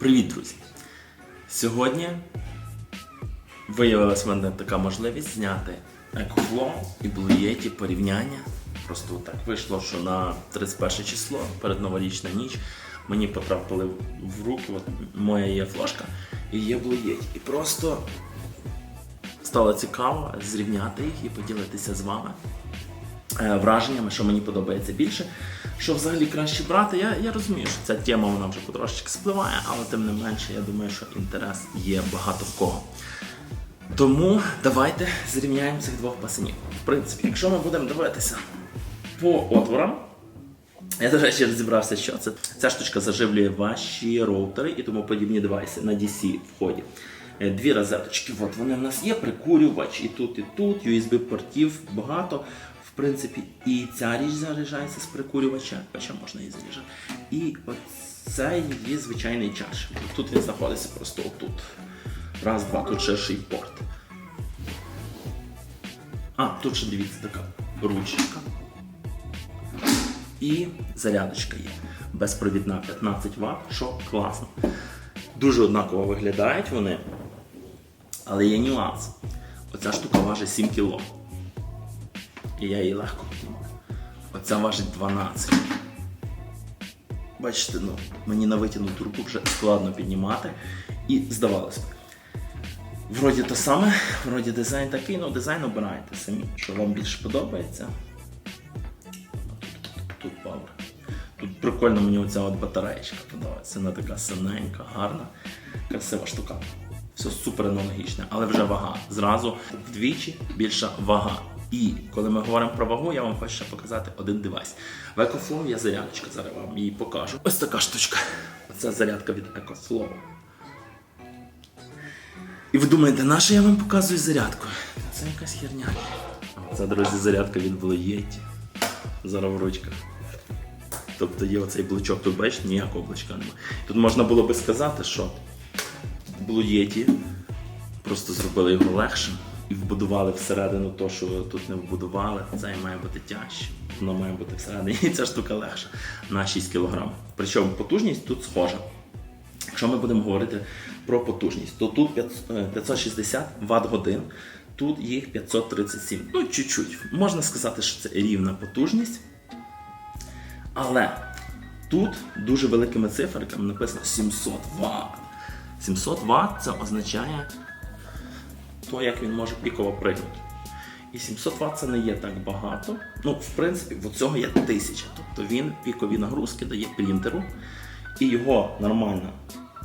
Привіт, друзі! Сьогодні виявилася в мене така можливість зняти EcoFlow і Yeti порівняння. Просто так вийшло, що на 31 число перед новорічна ніч мені потрапили в руки от моя є флажка і є Yeti. І просто стало цікаво зрівняти їх і поділитися з вами враженнями, що мені подобається більше. Що взагалі краще брати, я, я розумію, що ця тема вона вже потрошечки спливає, але тим не менше, я думаю, що інтерес є багато в кого. Тому давайте зрівняємо цих двох пасинів. В принципі, якщо ми будемо дивитися по отворам, я, до речі, розібрався, що це. Ця штучка заживлює ваші роутери і тому подібні девайси на DC вході. Е, Дві розеточки, от вони в нас є, прикурювач і тут, і тут, USB-портів багато. Принципі, і ця річ заряджається з прикурювача, хоча можна її заряджати. І оце її звичайний чаш. Тут він знаходиться просто отут. Раз, два, тут ширший порт. А, тут ще дивіться така ручка. І зарядочка є. Безпровідна 15 Вт, що класно. Дуже однаково виглядають вони. Але є нюанс. Оця штука важить 7 кг. І я її легко піднімаю. Оця важить 12. Бачите, ну, мені на витягнуту руку вже складно піднімати. І здавалося б. Вроді те саме, вроді дизайн такий, ну дизайн обирайте самі, що вам більше подобається. Тут пауер. Тут прикольно мені оця от батареєчка подобається. Вона така синенька, гарна, красива штука. Все супер аналогічне, але вже вага. Зразу вдвічі більша вага. І коли ми говоримо про вагу, я вам хочу ще показати один девайс. В EcoFlow є зарядочка, зараз вам її покажу. Ось така штучка. Оце зарядка від EcoFlow. І ви думаєте, на що я вам показую зарядку? Це якась херня. Це, друзі, зарядка від Blue. Зараз в ручках. Тобто є оцей блочок, тут бачите, ніякого блочка немає. Тут можна було би сказати, що Blue Yeti просто зробили його легшим і вбудували всередину то, що тут не вбудували. Це має бути тяжче. Воно має бути всередині. І ця штука легша на 6 кг. Причому потужність тут схожа. Якщо ми будемо говорити про потужність, то тут 560 Вт годин, тут їх 537. Ну, чуть-чуть. Можна сказати, що це рівна потужність. Але тут дуже великими циферками написано 700 Вт. 700 Вт це означає то, як він може піково пригнути. І 700 Вт це не є так багато. Ну, в принципі, в цього є 1000. Тобто він пікові нагрузки дає принтеру, і його нормальна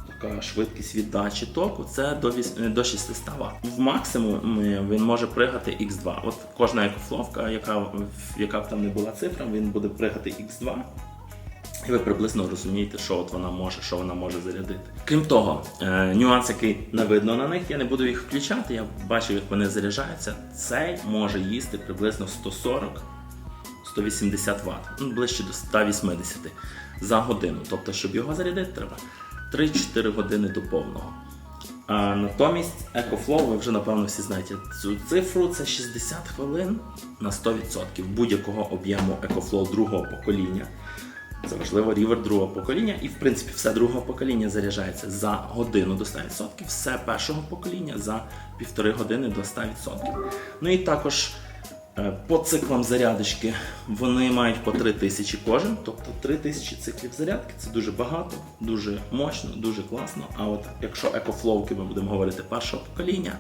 така швидкість віддачі току це до, віс- е, до 600 Вт. В максимум він може пригати X2. От кожна екофловка, яка, яка б там не була цифра, він буде пригати X2. І ви приблизно розумієте, що от вона може, що вона може зарядити. Крім того, е, нюанс, який не видно на них, я не буду їх включати. Я бачив, як вони заряджаються. Цей може їсти приблизно 140-180 Вт, ну, ближче до 180 за годину. Тобто, щоб його зарядити, треба 3-4 години до повного. А натомість EcoFlow, ви вже напевно всі знаєте цю цифру, це 60 хвилин на 100% будь-якого об'єму EcoFlow другого покоління. Це важливо рівер другого покоління, і в принципі все другого покоління заряджається за годину до 100%, все першого покоління за півтори години до 100%. Ну і також е, по циклам зарядочки вони мають по 3000 кожен, тобто 3000 циклів зарядки це дуже багато, дуже мощно, дуже класно. А от якщо екофловки ми будемо говорити першого покоління,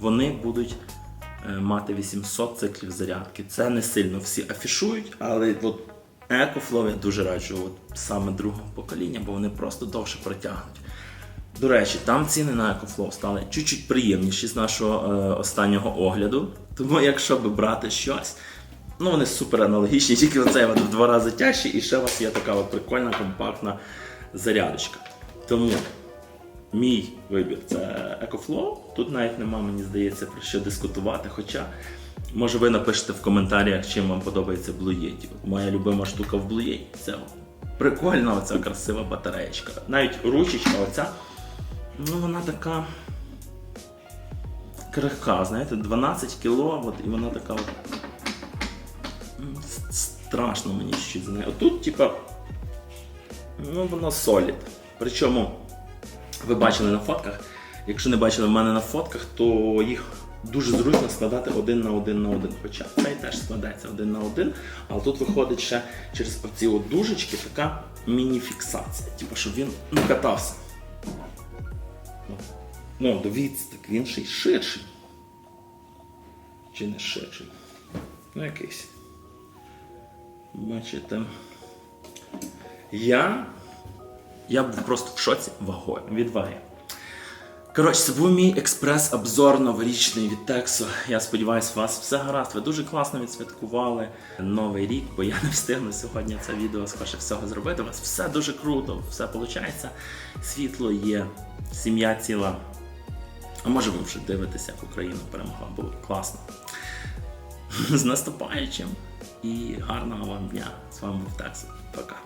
вони будуть е, мати 800 циклів зарядки. Це не сильно всі афішують, але от EcoFlow я дуже раджу от саме другого покоління, бо вони просто довше протягнуть. До речі, там ціни на EcoFlow стали чуть-чуть приємніші з нашого е, останнього огляду. Тому якщо би брати щось, ну вони супер аналогічні, тільки оцей в два рази тяжчий, і ще у вас є така от прикольна компактна зарядочка. Тому Мій вибір це EcoFlow. Тут навіть нема, мені здається, про що дискутувати. Хоча, може, ви напишете в коментарях, чим вам подобається Blue Yeti. Моя любима штука в Yeti це прикольна оця красива батареєчка. Навіть ручечка оця, ну вона така крихка, знаєте, 12 кіло, от, і вона така от. Страшно мені щось нею. Отут, типа, ну воно солід. Причому ви бачили на фотках. Якщо не бачили в мене на фотках, то їх дуже зручно складати один на один на один. Хоча цей теж складається один на один, але тут виходить ще через оці от дужечки така міні-фіксація. Типу, щоб він не катався. Ну, дивіться, так він ще й ширший. Чи не ширший? Ну, якийсь. Бачите. Я. Я був просто в шоці вагою від ваги. Коротше, це був мій експрес-обзор новорічний від Тексу. Я сподіваюся, у вас все гаразд. Ви дуже класно відсвяткували новий рік, бо я не встигну сьогодні це відео скоріше всього зробити. У вас все дуже круто, все виходить. Світло є, сім'я ціла. А може ви вже дивитеся, як Україна перемогла, було класно. З наступаючим і гарного вам дня. З вами був Текс. Пока.